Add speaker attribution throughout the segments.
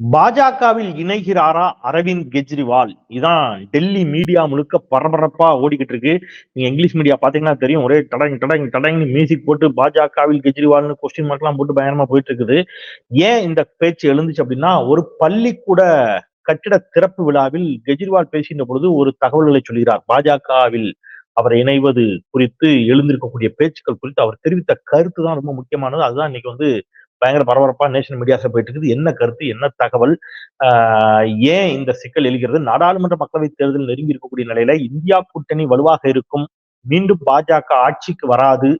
Speaker 1: பாஜகவில் இணைகிறாரா அரவிந்த் கெஜ்ரிவால்? இதான் டெல்லி மீடியா முழுக்க பரபரப்பா ஓடிக்கிட்டு இருக்கு. நீங்க இங்கிலீஷ் மீடியா பாத்தீங்கன்னா தெரியும் ஒரே டடங் டடங் டடங்னு மியூசிக் போட்டு பாஜகவில் கெஜ்ரிவால்னு கொஸ்டின் மார்க் எல்லாம் போட்டு பயங்கரமா போயிட்டு இருக்குது. ஏன் இந்த பேச்சு எழுந்துச்சு அப்படின்னா ஒரு பள்ளிக்கூட கட்டிட திறப்பு விழாவில் கெஜ்ரிவால் பேசுகின்ற பொழுது ஒரு தகவல்களை சொல்கிறார். பாஜகவில் அவர் இணைவது குறித்து எழுந்திருக்கக்கூடிய பேச்சுக்கள் குறித்து அவர் தெரிவித்த கருத்து தான் ரொம்ப முக்கியமானது. அதுதான் இன்னைக்கு வந்து பயங்கர பரபரப்பா நேஷனல் மீடியாஸை போயிட்டு இருக்குது. என்ன கருத்து என்ன தகவல்? ஏன் இந்த சிக்கல் எழுகிறது? நாடாளுமன்ற மக்களவை தேர்தல் நெருங்கி இருக்கக்கூடிய நிலையில இந்தியா கூட்டணி வலுவாக இருக்கும். மீண்டும் பாஜக ஆட்சிக்கு வராது.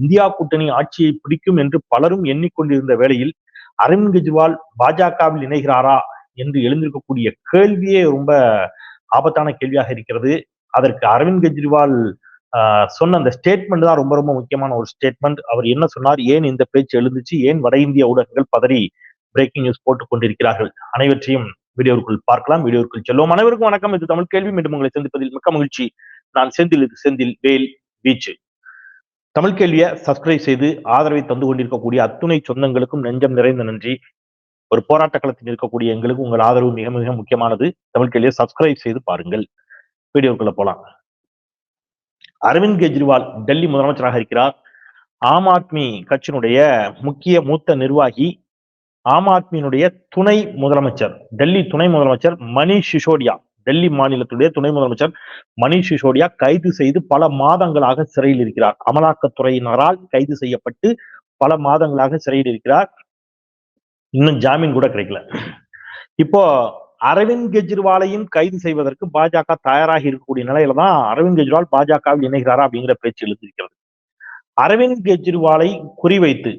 Speaker 1: இந்தியா கூட்டணி ஆட்சியை பிடிக்கும் என்று பலரும் எண்ணிக்கொண்டிருந்த வேளையில் அரவிந்த் கெஜ்ரிவால் பாஜகவில் இணைகிறாரா என்று எழுந்திருக்கக்கூடிய கேள்வியே ரொம்ப ஆபத்தான கேள்வியாக இருக்கிறது. அதற்கு அரவிந்த் கெஜ்ரிவால் சொன்ன அந்த ஸ்டேட்மெண்ட் தான் ரொம்ப ரொம்ப முக்கியமான ஒரு ஸ்டேட்மெண்ட் அவர் என்ன சொன்னார்? ஏன் இந்த பேச்சு எழுந்துச்சு? ஏன் வட இந்திய ஊடகங்கள் பதறி பிரேக்கிங் நியூஸ் போட்டுக் கொண்டிருக்கிறார்கள்? அனைவற்றையும் வீடியோக்குள் பார்க்கலாம். வீடியோக்குள் செல்வோம். அனைவருக்கும் வணக்கம். இது தமிழ் கேள்வி. மீண்டும் உங்களை சந்திப்பதில் மிக்க மகிழ்ச்சி. நான் செந்தில் இது செந்தில் வேல் பீச்சு தமிழ் கேள்வியை சப்ஸ்கிரைப் செய்து ஆதரவை தந்து கொண்டிருக்கக்கூடிய அத்துணை சொந்தங்களுக்கும் நெஞ்சம் நிறைந்த நன்றி. ஒரு போராட்ட களத்தில் இருக்கக்கூடிய எங்களுக்கு உங்கள் ஆதரவு மிக மிக முக்கியமானது. தமிழ் கேள்வியை சப்ஸ்கிரைப் செய்து பாருங்கள். வீடியோக்குள்ள போலாம். அரவிந்த் கெஜ்ரிவால் டெல்லி முதலமைச்சராக இருக்கிறார். ஆம் ஆத்மி கட்சியினுடைய முக்கிய மூத்த நிர்வாகி ஆம் ஆத்மியினுடைய துணை முதலமைச்சர் டெல்லி துணை முதலமைச்சர் மணிஷ் சிசோடியா டெல்லி மாநிலத்துடைய துணை முதலமைச்சர் மணிஷ் சிசோடியா கைது செய்து பல மாதங்களாக சிறையில் இருக்கிறார். அமலாக்கத்துறையினரால் கைது செய்யப்பட்டு பல மாதங்களாக சிறையில் இருக்கிறார். இன்னும் ஜாமீன் கூட கிடைக்கல. இப்போ அரவிந்த் கெஜ்ரிவாலையும் கைது செய்வதற்கு பாஜக தயாராகி இருக்கக்கூடிய நிலையில தான் அரவிந்த் கெஜ்ரிவால் பாஜகவில் இணைகிறாரா அப்படிங்கிற பேச்சு எழுந்திருக்கிறது. அரவிந்த் கெஜ்ரிவாலை குறிவைத்து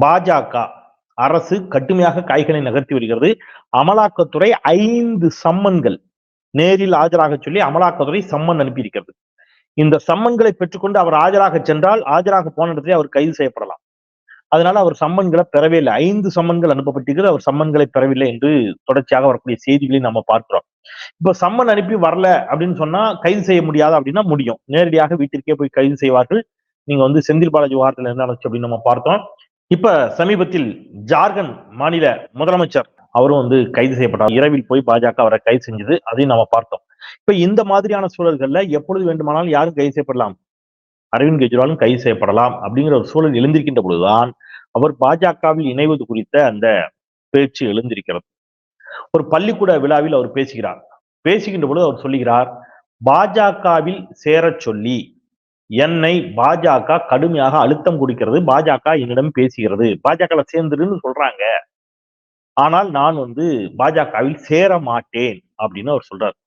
Speaker 1: பாஜக அரசு கடுமையாக காய்களை நகர்த்தி வருகிறது. அமலாக்கத்துறை ஐந்து சம்மன்கள் நேரில் ஆஜராக சொல்லி அமலாக்கத்துறை சம்மன் அனுப்பியிருக்கிறது. இந்த சம்மன்களை பெற்றுக்கொண்டு அவர் ஆஜராக சென்றால் ஆஜராக போன இடத்துல அவர் கைது செய்யப்படலாம். அதனால அவர் சம்மன்களை பெறவே இல்லை. ஐந்து சம்மன்கள் அனுப்பப்பட்டிருக்கிறது அவர் சம்மன்களை பெறவில்லை என்று தொடர்ச்சியாக வரக்கூடிய செய்திகளை நம்ம பார்க்கிறோம். இப்ப சம்மன் அனுப்பி வரல அப்படின்னு சொன்னா கைது செய்ய முடியாது அப்படின்னா முடியும். நேரடியாக வீட்டிற்கே போய் கைது செய்வார்கள். நீங்க வந்து செந்தில் பாலாஜி வாரத்தில் என்ன நடந்துச்சு அப்படின்னு நம்ம பார்த்தோம். இப்ப சமீபத்தில் ஜார்க்கண்ட் மாநில முதலமைச்சர் அவரும் வந்து கைது செய்யப்பட்டார். இரவில் போய் பாஜக அவரை கைது செஞ்சது. அதையும் நம்ம பார்த்தோம். இப்ப இந்த மாதிரியான சூழல்கள்ல எப்பொழுது வேண்டுமானாலும் யாரும் கைது செய்யப்படலாம். அரவிந்த் கெஜ்ரிவாலும் கைது செய்யப்படலாம் அப்படிங்கிற ஒரு சூழல் எழுந்திருக்கின்ற பொழுதுதான் அவர் பாஜகவில் இணைவது குறித்த அந்த பேச்சு எழுந்திருக்கிறது. ஒரு பள்ளிக்கூட விழாவில் அவர் பேசுகிறார். பேசுகின்ற பொழுது அவர் சொல்லுகிறார் பாஜகவில் சேர சொல்லி என்னை பாஜக கடுமையாக அழுத்தம் கொடுக்கிறது. பாஜக என்னிடம் பேசுகிறது. பாஜக சேர்ந்துருன்னு சொல்றாங்க. ஆனால் நான் வந்து பாஜகவில் சேர மாட்டேன் அப்படின்னு அவர் சொல்றார்.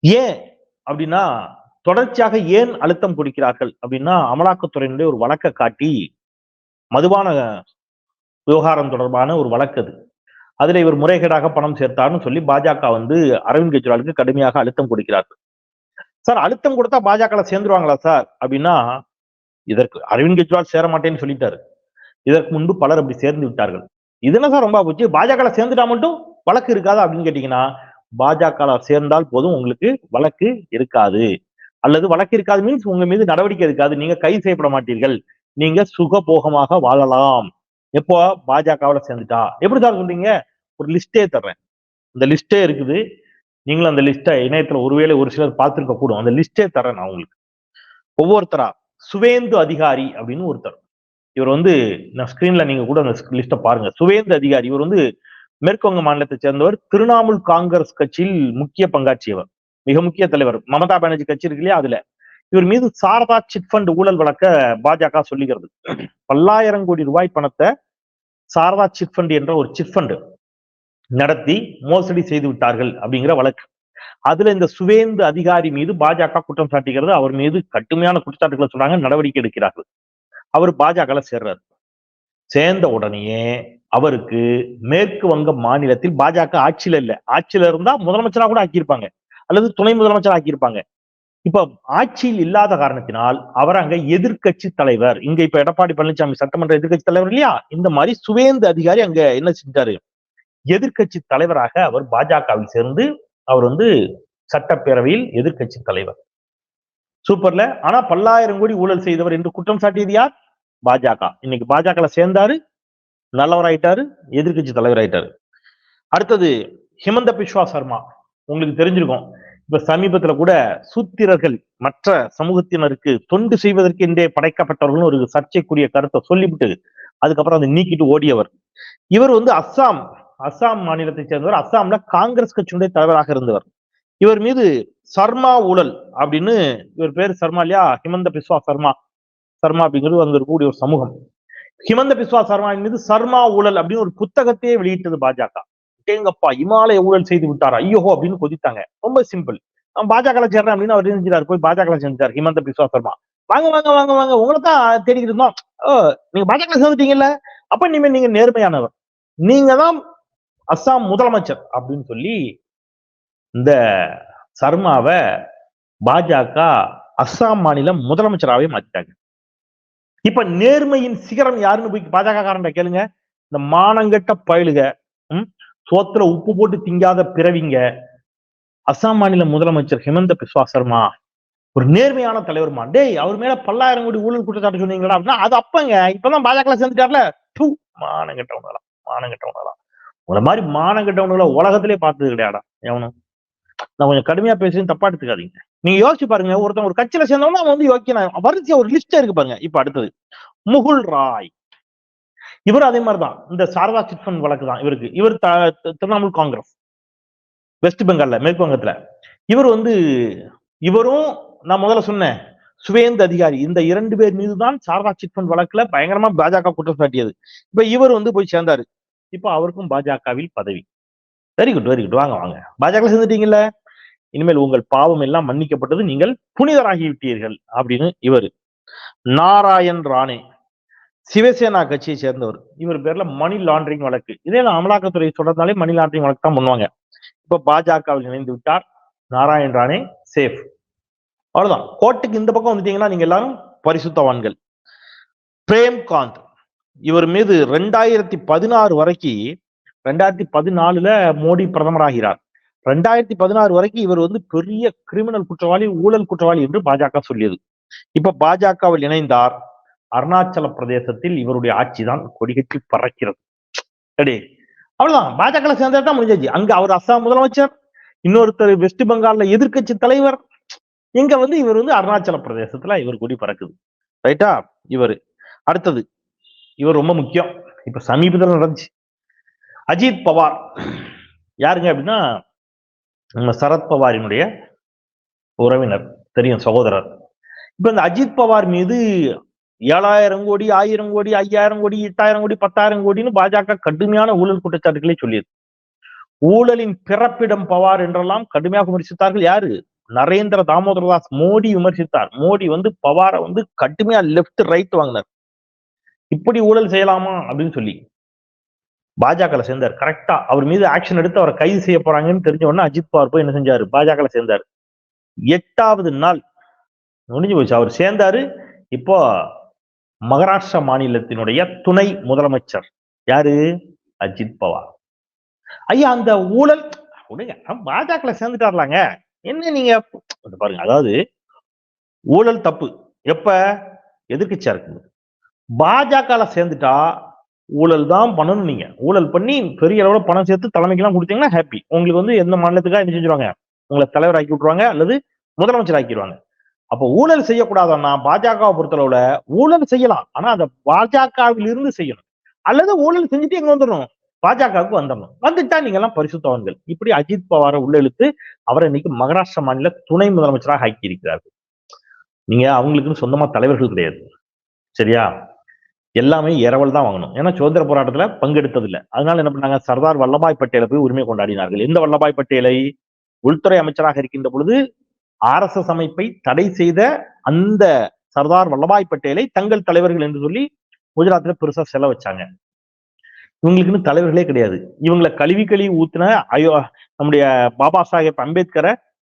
Speaker 1: ஏன் அப்படின்னா தொடர்ச்சியாக ஏன் அழுத்தம் கொடுக்கிறார்கள் அப்படின்னா அமலாக்கத்துறையினுடைய ஒரு வழக்கை காட்டி மதுபான விவகாரம் தொடர்பான ஒரு வழக்கு அது. அதுல இவர் முறைகேடாக பணம் சேர்த்தார்னு சொல்லி பாஜக வந்து அரவிந்த் கெஜ்ரிவாலுக்கு கடுமையாக அழுத்தம் கொடுக்கிறார்கள். சார் அழுத்தம் கொடுத்தா பாஜக சேர்ந்துருவாங்களா சார்? அப்படின்னா இதற்கு அரவிந்த் கெஜ்ரிவால் சேர மாட்டேன்னு சொல்லிட்டாரு. இதற்கு முன்பு பலர் அப்படி சேர்ந்து விட்டார்கள். இது என்ன சார் ரொம்ப போச்சு? பாஜக சேர்ந்துட்டா மட்டும் வழக்கு இருக்காது அப்படின்னு கேட்டீங்கன்னா பாஜக சேர்ந்தால் போதும் உங்களுக்கு வழக்கு இருக்காது. அல்லது வழக்கு இருக்காது மீன்ஸ் உங்க மீது நடவடிக்கை இருக்காது நீங்க கைது செய்யப்பட மாட்டீர்கள். நீங்க சுகபோகமாக வாழலாம். எப்போ? பாஜகவில் சேர்ந்துட்டா. எப்படி சார் சொல்றீங்க? ஒரு லிஸ்டே தர்றேன். இந்த லிஸ்டே இருக்குது. நீங்களும் அந்த லிஸ்ட்டை இணையத்துல ஒருவேளை ஒரு சிலர் பார்த்துருக்க கூடும். அந்த லிஸ்டே தரேன் நான் உங்களுக்கு. ஒவ்வொருத்தரா? சுவேந்து அதிகாரி அப்படின்னு ஒருத்தர். இவர் வந்து நான் ஸ்கிரீன்ல நீங்க கூட அந்த லிஸ்ட்டை பாருங்க. சுவேந்து அதிகாரி. இவர் வந்து மேற்குவங்க மாநிலத்தை சேர்ந்தவர். திரிணாமுல் காங்கிரஸ் கட்சியில் முக்கிய பங்காற்றியவர். மிக முக்கிய தலைவர். மமதா பானர்ஜி கட்சி இருக்கு இல்லையா? அதுல. இவர் மீது சாரதா சிட் ஃபண்ட் ஊழல் வழக்க பாஜக சொல்லுகிறது பல்லாயிரம் கோடி ரூபாய் பணத்தை சாரதா சிட் ஃபண்ட் என்ற ஒரு சிட் ஃபண்ட் நடத்தி மோசடி செய்து விட்டார்கள் அப்படிங்கிற வழக்கு. அதுல இந்த சுவேந்து அதிகாரி மீது பாஜக குற்றம் சாட்டுகிறது அவர் மீது கடுமையான குற்றச்சாட்டுகளை சொல்றாங்க நடவடிக்கை எடுக்கிறார்கள். அவர் பாஜக சேர்றாரு. சேர்ந்த உடனேயே அவருக்கு மேற்கு வங்க மாநிலத்தில் பாஜக ஆட்சியில இல்லை. ஆட்சியில இருந்தா முதலமைச்சரா கூட ஆக்கியிருப்பாங்க. அல்லது துணை முதலமைச்சர் ஆக்கியிருப்பாங்க. இப்ப ஆட்சியில் இல்லாத காரணத்தினால் அவர் அங்க எதிர்கட்சி தலைவர். இங்க இப்ப எடப்பாடி பழனிசாமி சட்டமன்ற எதிர்கட்சி தலைவர் இல்லையா? இந்த மாதிரி சுவேந்து அதிகாரி அங்க என்ன செஞ்சாரு? எதிர்கட்சி தலைவராக அவர் பாஜகவில் சேர்ந்து அவர் வந்து சட்டப்பேரவையில் எதிர்கட்சி தலைவர். சூப்பர்ல ஆனா பல்லாயிரம் கோடி ஊழல் செய்தவர் என்று குற்றம் சாட்டியது யார்? பாஜக. இன்னைக்கு பாஜக சேர்ந்தாரு நல்லவராயிட்டாரு எதிர்க்கட்சி தலைவர் ஆயிட்டாரு அடுத்தது ஹிமந்த பிஸ்வா சர்மா. உங்களுக்கு தெரிஞ்சிருக்கும். இப்ப சமீபத்துல கூட சூத்திரர்கள் மற்ற சமூகத்தினருக்கு தொண்டு செய்வதற்கு என்றே படைக்கப்பட்டவர்களும் ஒரு சர்ச்சைக்குரிய கருத்தை சொல்லிவிட்டு அதுக்கப்புறம் அதை நீக்கிட்டு ஓடியவர். இவர் வந்து அஸ்ஸாம் அஸ்ஸாம் மாநிலத்தை சேர்ந்தவர். அஸ்ஸாம்ல காங்கிரஸ் கட்சியினுடைய தலைவராக இருந்தவர். இவர் மீது சர்மா ஊழல் அப்படின்னு இவர் பேர் சர்மா இல்லையா? ஹிமந்த பிஸ்வா சர்மா. சர்மா அப்படிங்கிறது அங்க இருக்கக்கூடிய ஒரு சமூகம். ஹிமந்த பிஸ்வா சர்மாவின் மீது சர்மா ஊழல் அப்படின்னு ஒரு புத்தகத்தையே வெளியிட்டது பாஜக. டேங்கப்பா இமாலய ஊழல் செய்து விட்டாரா? ஐயோ அப்படின்னு கொதித்தாங்க. ரொம்ப சிம்பிள் அவன் பாஜக சேர்றேன் அப்படின்னு அவர் செஞ்சார்? போய் பாஜக செஞ்சார் ஹிமந்த பிஸ்வா சர்மா. வாங்க வாங்க வாங்க வாங்க. உங்களை தான் தேடிக்கிட்டு இருந்தோம். ஓ நீங்க பாஜக சேர்ந்துட்டீங்கல்ல? அப்ப இனிமே நீங்க நேர்மையானவர். நீங்க தான் அஸ்ஸாம் முதலமைச்சர் அப்படின்னு சொல்லி இந்த சர்மாவை பாஜக அஸ்ஸாம் மாநிலம் முதலமைச்சராகவே மாத்திட்டாங்க. இப்ப நேர்மையின் சிகரம் யாருன்னு போய் பாஜக காரண்ட கேளுங்க. இந்த மானங்கட்ட பயிலுக. சோத்துல உப்பு போட்டு திங்காத பிறவிங்க அசாம் மாநில முதலமைச்சர் ஹிமந்த பிஸ்வா சர்மா ஒரு நேர்மையான தலைவர்மா? டேய் அவர் மேல பல்லாயிரம் கோடி ஊழல் குற்றச்சாட்டு சொன்னீங்களா அப்படின்னா அது அப்பங்க. இப்பதான் பாஜக சேர்ந்துட்டார்ல. டூ மானம் மானங்கட்டவங்களா உங்களை மாதிரி மானங்கட்டவனுங்களை உலகத்திலே பார்த்தது கிடையாடா எவனும்? நான் கொஞ்சம் கடுமையா பேசுறேன் தப்பா எடுத்துக்காதீங்க. நீங்க யோசிச்சு பாருங்க ஒருத்தன் ஒரு கட்சியில சேர்ந்தவனா அவன் வந்து யோக்கியனா வரிசையா ஒரு லிஸ்ட் இருக்கு பாருங்க. இப்ப அடுத்தது முகுல் ராய். இவர் அதே மாதிரி தான் இந்த சாரதா சிட் ஃபண்ட் வழக்கு தான் இவருக்கு. இவர் த- திரிணாமுல் காங்கிரஸ். வெஸ்ட் பெங்கால்ல மேற்கு வங்கத்துல. இவர் வந்து இவரும் நான் முதல்ல சொன்னேன் சுவேந்த் அதிகாரி. இந்த இரண்டு பேர் மீது தான் சாரதா சிட் ஃபண்ட் வழக்குல பயங்கரமா பாஜக குற்றம் சாட்டியது. இப்ப இவர் வந்து போய் சேர்ந்தாரு. இப்ப அவருக்கும் பாஜகவில் பதவி. வெரி குட் வெரி குட் வாங்க வாங்க. பாஜக சேர்ந்துட்டீங்கல்ல? இனிமேல் உங்கள் பாவம் எல்லாம் மன்னிக்கப்பட்டது நீங்கள் புனிதராகி விட்டீர்கள் அப்படின்னு இவர். நாராயண் ராணே. சிவசேனா கட்சியை சேர்ந்தவர். இவர் பேர்ல மணி லாண்டரிங் வழக்கு. இதே நான் அமலாக்கத்துறை சொல்றதுனாலே மணி லாண்டரிங் வழக்கு தான் பண்ணுவாங்க. இப்ப பாஜகவில் இணைந்து விட்டார் நாராயண் ராணே சேஃப். அவ்வளவுதான். கோர்ட்டுக்கு இந்த பக்கம் வந்துட்டீங்கன்னா நீங்க எல்லாரும் பரிசுத்தவான்கள். பிரேம்காந்த் இவர் மீது ரெண்டாயிரத்தி பதினாறு வரைக்கும் ரெண்டாயிரத்தி பதினாலுல மோடி பிரதமராகிறார். ரெண்டாயிரத்தி பதினாறு வரைக்கும் இவர் வந்து பெரிய கிரிமினல் குற்றவாளி ஊழல் குற்றவாளி என்று பாஜக சொல்லியது. இப்ப பாஜகவில் இணைந்தார் அருணாச்சல பிரதேசத்தில் இவருடைய ஆட்சி தான் கொடிகட்டி பறக்கிறது. சரி அவ்வளவுதான். பாஜக சேர்ந்தா முடிஞ்சாச்சு. அங்க அவர் அஸ்ஸாம் முதலமைச்சர் இன்னொருத்தர் வெஸ்ட் பெங்கால்ல எதிர்க்கட்சி தலைவர். இங்க வந்து இவர் வந்து அருணாச்சல பிரதேசத்துல இவர் கொடி பறக்குது. ரைட்டா? இவர். அடுத்தது இவர் ரொம்ப முக்கியம். இப்ப சமீபத்தில் நடந்துச்சு. அஜித் பவார். யாருங்க அப்படின்னா நம்ம சரத் பவாரினுடைய உறவினர் தெரியும் சகோதரர். இப்ப இந்த அஜித் பவார் மீது ஏழாயிரம் கோடி ஆயிரம் கோடி ஐயாயிரம் கோடி எட்டாயிரம் கோடி பத்தாயிரம் கோடின்னு பாஜக கடுமையான ஊழல் குற்றச்சாட்டுகளை சொல்லியது ஊழலின் பிறப்பிடம் பவார் என்றெல்லாம் கடுமையாக விமர்சித்தார்கள் யாரு? நரேந்திர தாமோதரதாஸ் மோடி விமர்சித்தார். மோடி வந்து பவாரை வந்து கடுமையா லெஃப்ட் ரைட் வாங்கினார். இப்படி ஊழல் செய்யலாமா அப்படின்னு சொல்லி பாஜக சேர்ந்தார். கரெக்டா அவர் மீது ஆக்ஷன் எடுத்து அவரை கைது செய்ய போறாங்கன்னு தெரிஞ்ச உடனே அஜித் பவார் போய் என்ன செஞ்சாரு? பாஜக சேர்ந்தார். எட்டாவது நாள் முடிஞ்சு போச்சு. அவர் சேர்ந்தாரு. இப்போ மகாராஷ்டிரா மாநிலத்தினுடைய துணை முதலமைச்சர். யாரு? அஜித் பவார். ஐயா அந்த ஊழல் விடுங்க பாஜக சேர்ந்துட்டார்லாங்க. என்ன நீங்க பாருங்க அதாவது ஊழல் தப்பு. எப்ப? எதிர்கட்சியா இருக்கும்போது. பாஜக சேர்ந்துட்டா ஊழல் தான் பண்ணணும் நீங்க. ஊழல் பண்ணி பெரிய அளவுல பணம் சேர்த்து தலைமைக்கெல்லாம் கொடுத்தீங்கன்னா ஹாப்பி உங்களுக்கு வந்து எந்த மாநிலத்துக்காக என்ன செஞ்சிருவாங்க? உங்களை தலைவர் ஆக்கி விட்டுருவாங்க அல்லது முதலமைச்சர் ஆக்கிடுவாங்க அப்போ ஊழல் செய்யக்கூடாதுன்னா பாஜகவை பொறுத்தளவுல ஊழல் செய்யலாம். ஆனா அந்த பாஜகவில் இருந்து செய்யணும். அல்லது ஊழல் செஞ்சுட்டு எங்க வந்துடணும். பாஜகவுக்கு வந்துடணும். வந்துட்டா நீங்க எல்லாம் பரிசுத்தவான்கள். இப்படி அஜித் பவாரை உள்ள இழுத்து அவரை இன்னைக்கு மகாராஷ்டிர மாநில துணை முதலமைச்சராக ஆக்கி இருக்கிறார்கள் நீங்க அவங்களுக்குன்னு சொந்தமா தலைவர்கள் கிடையாது. சரியா? எல்லாமே இரவல் தான் வாங்கணும். ஏன்னா சுதந்திர போராட்டத்துல பங்கெடுத்தது இல்லை அதனால என்ன பண்ணாங்க? சர்தார் வல்லபாய் பட்டேலை போய் உரிமை கொண்டாடினார்கள். எந்த வல்லபாய் பட்டேலை? உள்துறை அமைச்சராக இருக்கின்ற பொழுது ஆர்எஸ்எஸ் அமைப்பை தடை செய்த அந்த சர்தார் வல்லபாய் பட்டேலை தங்கள் தலைவர்கள் என்று சொல்லி குஜராத்ல பெருசா செல வச்சாங்க. இவங்களுக்குன்னு தலைவர்களே கிடையாது. இவங்களை கழுவி கழுவி ஊத்துன அயோ நம்முடைய பாபா சாஹேப் அம்பேத்கரை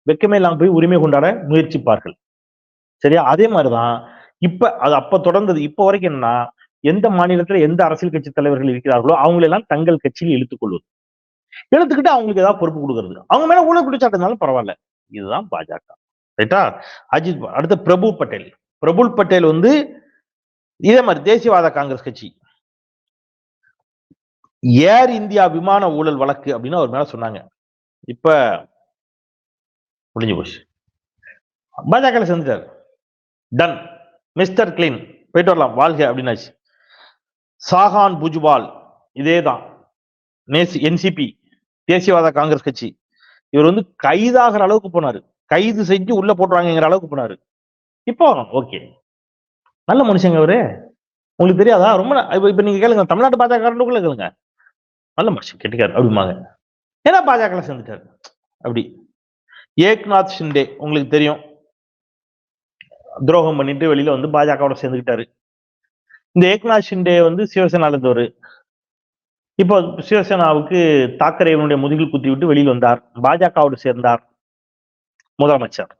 Speaker 1: வெக்கமே இல்லாம போய் உரிமை கொண்டாட முயற்சிப்பார்கள். சரியா? அதே மாதிரிதான் இப்ப அது அப்ப தொடர்ந்தது. இப்ப வரைக்கும் என்னன்னா எந்த மாநிலத்துல எந்த அரசியல் கட்சி தலைவர்கள் இருக்கிறார்களோ அவங்களெல்லாம் தங்கள் கட்சியில் இழுத்துக் கொள்வது. இழுத்துக்கிட்டு அவங்களுக்கு ஏதாவது பொறுப்பு கொடுக்கறது. அவங்க மேல ஊழல் குற்றச்சாட்டுனாலும் பரவாயில்ல. இதுதான் பாஜக. ரைட்டா? அஜித் அடுத்த அடுத்து பிரபு பட்டேல். பிரபுல் பட்டேல் வந்து இதே மாதிரி தேசியவாத காங்கிரஸ் கட்சி. ஏர் இந்தியா விமான ஊழல் வழக்கு அப்படின்னு அவர் மேல சொன்னாங்க. இப்ப முடிஞ்சு போச்சு. பாஜக செஞ்சார் டன் மிஸ்டர் கிளீன் போயிட்டு வரலாம். வாழ்க அப்படின்னாச்சு. சாகான் புஜ்வால் இதே தான் என்சிபி தேசியவாத காங்கிரஸ் கட்சி. இவர் வந்து கைதாகிற அளவுக்கு போனாரு. கைது செஞ்சு உள்ள போட்டுருவாங்கிற அளவுக்கு போனாரு. இப்போ ஓகே. நல்ல மனுஷங்க அவரு உங்களுக்கு தெரியாதா? ரொம்ப இப்போ இப்போ நீங்க கேளுங்க. தமிழ்நாட்டு பாஜகக்குள்ள கேளுங்க. நல்ல மனுஷன் கெட்டிக்காரு அப்படிமாங்க ஏன்னா பாஜக சேர்ந்துட்டாரு. அப்படி ஏக்நாத் ஷிண்டே உங்களுக்கு தெரியும். துரோகம் பண்ணிட்டு வெளியில வந்து பாஜகவோட சேர்ந்துக்கிட்டாரு இந்த ஏக்நாத் ஷிண்டே வந்து சிவசேனால இருந்தவர். இப்போ சிவசேனாவுக்கு தாக்கரேவனுடைய முதுகில் குத்தி விட்டு வெளியில் வந்தார். பாஜகவோடு சேர்ந்தார். முதலமைச்சர்.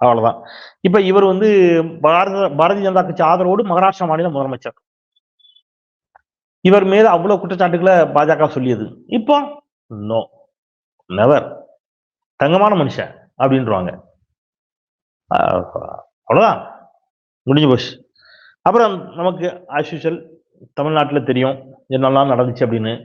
Speaker 1: அவ்வளவுதான். இப்ப இவர் வந்து பாரத பாரதிய ஜனதா கட்சி ஆதரவோடு மகாராஷ்டிரா மாநில முதலமைச்சர். இவர் மீது அவ்வளவு குற்றச்சாட்டுகளை பாஜக சொல்லியது. இப்போ நோ நெவர் தங்கமான மனுஷன் அப்படின்றவாங்க. அவ்வளவுதான். முடிஞ்சு போச்சு. அப்புறம் நமக்கு ஆஸ்யூஷுவல் தமிழ்நாட்டுல தெரியும் என்னெல்லாம் நடந்துச்சு அப்படின்னு.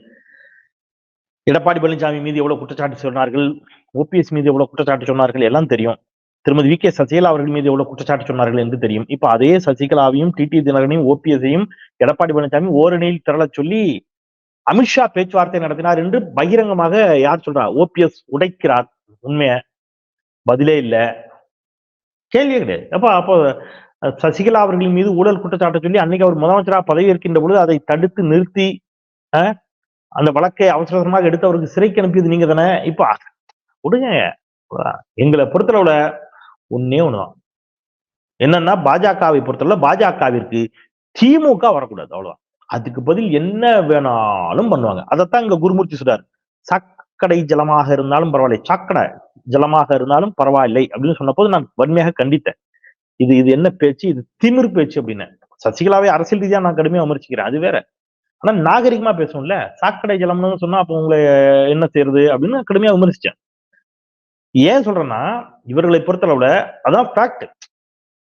Speaker 1: எடப்பாடி பழனிசாமி மீது எவ்வளவு குற்றச்சாட்டு சொன்னார்கள்? ஓபிஎஸ் மீது எவ்வளவு குற்றச்சாட்டு சொன்னார்கள்? எல்லாம் தெரியும். திருமதி வி கே சசிகலா அவர்கள் மீது எவ்வளவு குற்றச்சாட்டு சொன்னார்கள் என்று தெரியும். இப்ப அதே சசிகலாவையும் டிடி தினகரனையும் ஓபிஎஸையும் எடப்பாடி பழனிசாமி ஓரணியில் திரளச் சொல்லி அமித்ஷா பேச்சுவார்த்தை நடத்தினார் என்று பகிரங்கமாக யார் சொல்றா? ஓபிஎஸ் உடைக்கிறார். உண்மைய? பதிலே இல்ல. கேள்வியே கிடையாது. அப்போ அப்போ சசிகலா அவர்கள் மீது ஊழல் குற்றச்சாட்டை சொல்லி அன்னைக்கு அவர் முதலமைச்சராக பதவி இருக்கின்ற பொழுது அதை தடுத்து நிறுத்தி அந்த வழக்கை அவசர அவசரமாக எடுத்து அவருக்கு சிறைக்கு அனுப்பியது நீங்க தானே? இப்ப விடுங்க. எங்களை பொறுத்தளவுல ஒன்னே ஒண்ணுதான். என்னன்னா பாஜகவை பொறுத்தளவுல பாஜகவிற்கு திமுக வரக்கூடாது அவ்வளவுதான். அதுக்கு பதில் என்ன வேணாலும் பண்ணுவாங்க. அதைத்தான் இங்க குருமூர்த்தி சொல்றாரு. சாக்கடை ஜலமாக இருந்தாலும் பரவாயில்லை. சாக்கடை ஜலமாக இருந்தாலும் பரவாயில்லை அப்படின்னு சொன்னபோது நான் வன்மையாக கண்டித்தேன். இது இது என்ன பேச்சு? இது திமிர் பேச்சு அப்படின்னு. சசிகலாவே அரசியல் ரீதியா நான் கடுமையா விமர்சிக்கிறேன். அது வேற. ஆனா நாகரிகமா பேசணும்ல. சாக்கடை ஜலம்னு சொன்னா அப்ப உங்களை என்ன செய்யறது அப்படின்னு கடுமையா விமர்சிச்சேன். ஏன் சொல்றேன்னா இவர்களை பொறுத்தளவுல அதான் ஃபேக்ட்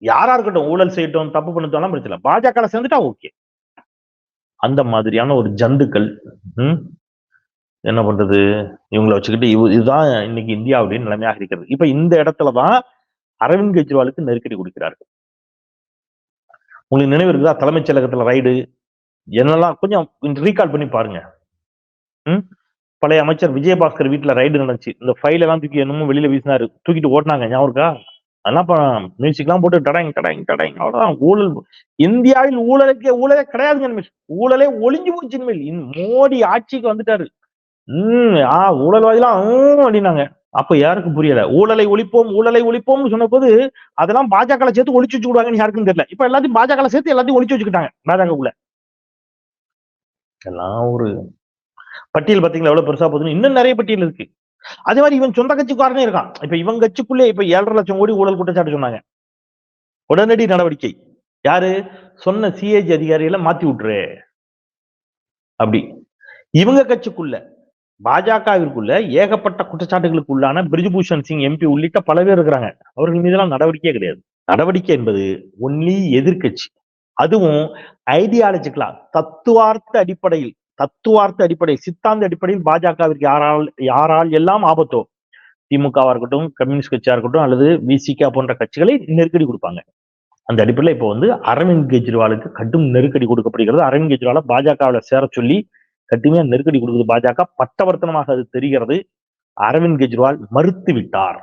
Speaker 1: யாரா இருக்கட்டும் ஊழல் செய்யட்டும் தப்பு பண்ணட்டும் பிரச்சனை பாஜக சேர்ந்துட்டா ஓகே அந்த மாதிரியான ஒரு ஜந்துக்கள் என்ன பண்றது? இவங்களை வச்சுக்கிட்டு இவ இதுதான் இன்னைக்கு இந்தியாவுடைய நிலைமையாக இருக்கிறது. இப்ப இந்த இடத்துலதான் அரவிந்த் கெஜ்ரிவாலுக்கு நெருக்கடி கொடுக்கிறார்கள். உங்களுக்கு நினைவு இருக்குதா? தலைமைச் செயலகத்துல ரைடு என்னெல்லாம்? கொஞ்சம் ரீகால் பண்ணி பாருங்க. ம்? பழைய அமைச்சர் விஜயபாஸ்கர் வீட்டுல ரைடு நடந்துச்சு. இந்த ஃபைல் எல்லாம் தூக்கி என்னமோ வெளியில வீசினாரு. தூக்கிட்டு ஓட்டினாங்க ஞாபகம் இருக்கா? அதெல்லாம் மியூசிக் எல்லாம் போட்டு டடாங் டடாங் டடாங். அவ்வளவுதான். ஊழல் இந்தியாவில் ஊழலுக்கே ஊழலே கிடையாதுங்க ஊழலே ஒளிஞ்சு போச்சு இனிமேல். மோடி ஆட்சிக்கு வந்துட்டாரு. உம் ஆ ஊழல்வாதிலாம் அப்படின்னாங்க. அப்ப யாருக்கும் புரியல? ஊழலை ஒழிப்போம் ஊழலை ஒழிப்போம்னு சொன்ன போது அதெல்லாம் பாஜக சேர்த்து ஒழிச்சு வச்சு விடுவாங்கன்னு யாருக்கும் தெரியல. இப்ப எல்லாத்தையும் பாஜக சேர்த்து எல்லாத்தையும் ஒழிச்சு வச்சுக்கிட்டாங்க பாஜக உள்ள எல்லாம் ஒரு பட்டியல் பாத்தீங்களா எவ்வளவு பெருசா போகுதுன்னு? இன்னும் நிறைய பட்டியல் இருக்கு. அதே மாதிரி இவன் சொந்த கட்சிக்காரனே இருக்கான். இப்ப இவன் கட்சிக்குள்ளே இப்ப ஏழரை லட்சம் கோடி ஊழல் குற்றச்சாட்டு சொன்னாங்க. உடனடி நடவடிக்கை. யாரு? சொன்ன சிஏஜி அதிகாரிகளை மாத்தி விட்டுரு. அப்படி. இவங்க கட்சிக்குள்ள பாஜகவிற்குள்ள ஏகப்பட்ட குற்றச்சாட்டுகளுக்கு உள்ளான பிரிஜுபூஷன் சிங் எம்பி உள்ளிட்ட பல பேர் இருக்கிறாங்க. அவர்கள் மீதெல்லாம் நடவடிக்கையே கிடையாது. நடவடிக்கை என்பது ஒன்லி எதிர்க்கட்சி. அதுவும் ஐடியாலஜிக்கலா தத்துவார்த்த அடிப்படையில் தத்துவார்த்த அடிப்படையில் சித்தாந்த அடிப்படையில் பாஜகவிற்கு யாரால் யாரால் எல்லாம் ஆபத்தோ? திமுகவா இருக்கட்டும் கம்யூனிஸ்ட் கட்சியா இருக்கட்டும் அல்லது விசிகா போன்ற கட்சிகளை நெருக்கடி கொடுப்பாங்க. அந்த அடிப்படையில் இப்போ வந்து அரவிந்த் கெஜ்ரிவாலுக்கு கடும் நெருக்கடி கொடுக்கப்படுகிறது. அரவிந்த் கெஜ்ரிவாலை பாஜகவில் சேர சொல்லி கடுமையா நெருக்கடி கொடுக்குது. பாஜக பட்டவர்த்தனமாக அது தெரிகிறது. அரவிந்த் கெஜ்ரிவால் மறுத்து விட்டார்.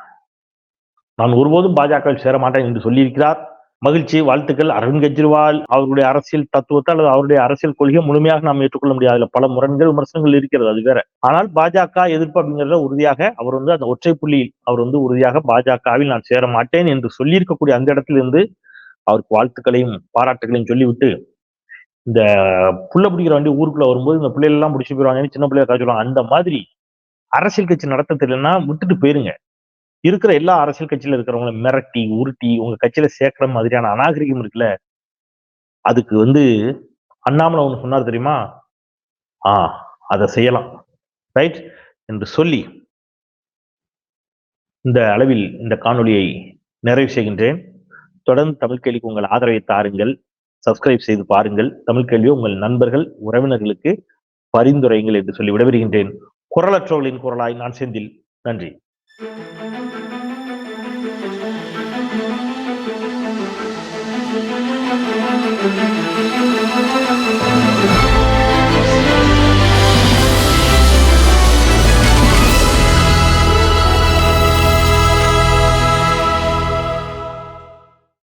Speaker 1: நான் ஒருபோதும் பாஜகவில் சேர மாட்டேன் என்று சொல்லியிருக்கிறார். மகிழ்ச்சி வாழ்த்துக்கள். அரவிந்த் கெஜ்ரிவால் அவருடைய அரசியல் தத்துவத்தை அல்லது அவருடைய அரசியல் கொள்கையை முழுமையாக நாம் ஏற்றுக்கொள்ள முடியாது. அதுல பல முரண்கள் விமர்சனங்கள் இருக்கிறது அது வேற. ஆனால் பாஜக எதிர்ப்பு அப்படிங்கிறத உறுதியாக அவர் வந்து அந்த ஒற்றை புள்ளியில் அவர் வந்து உறுதியாக பாஜகவில் நான் சேர மாட்டேன் என்று சொல்லியிருக்கக்கூடிய அந்த இடத்திலிருந்து அவருக்கு வாழ்த்துக்களையும் பாராட்டுகளையும் சொல்லிவிட்டு இந்த புள்ள பிடிக்கிற வண்டி ஊருக்குள்ள வரும்போது இந்த பிள்ளைகள் எல்லாம் பிடிச்சி போயிடுவாங்கன்னு சின்ன பிள்ளைய காய்ச்சுவாங்க அந்த மாதிரி அரசியல் கட்சி நடத்த தெரியலன்னா விட்டுட்டு போயிருங்க. இருக்கிற எல்லா அரசியல் கட்சியில இருக்கிறவங்கள மிரட்டி உருட்டி உங்க கட்சியில சேர்க்கிற மாதிரியான அநாகரிகம் இருக்குல்ல அதுக்கு வந்து அண்ணாமலை ஒண்ணு சொன்னார் தெரியுமா? ஆ அதை செய்யலாம். ரைட்? என்று சொல்லி இந்த அளவில் இந்த காணொலியை நிறைவு செய்கின்றேன். தொடர்ந்து தமிழ் கேள்விக்கு உங்கள் ஆதரவை தாருங்கள். சப்ஸ்கிரைப் செய்து பாருங்கள். தமிழ் கேள்வியோ உங்கள் நண்பர்கள் உறவினர்களுக்கு பரிந்துரைங்கள் என்று சொல்லி விடைபெறுகின்றேன். குரலற்றவர்களின் குரலாய் நான் செந்தில். நன்றி.
Speaker 2: Thank you.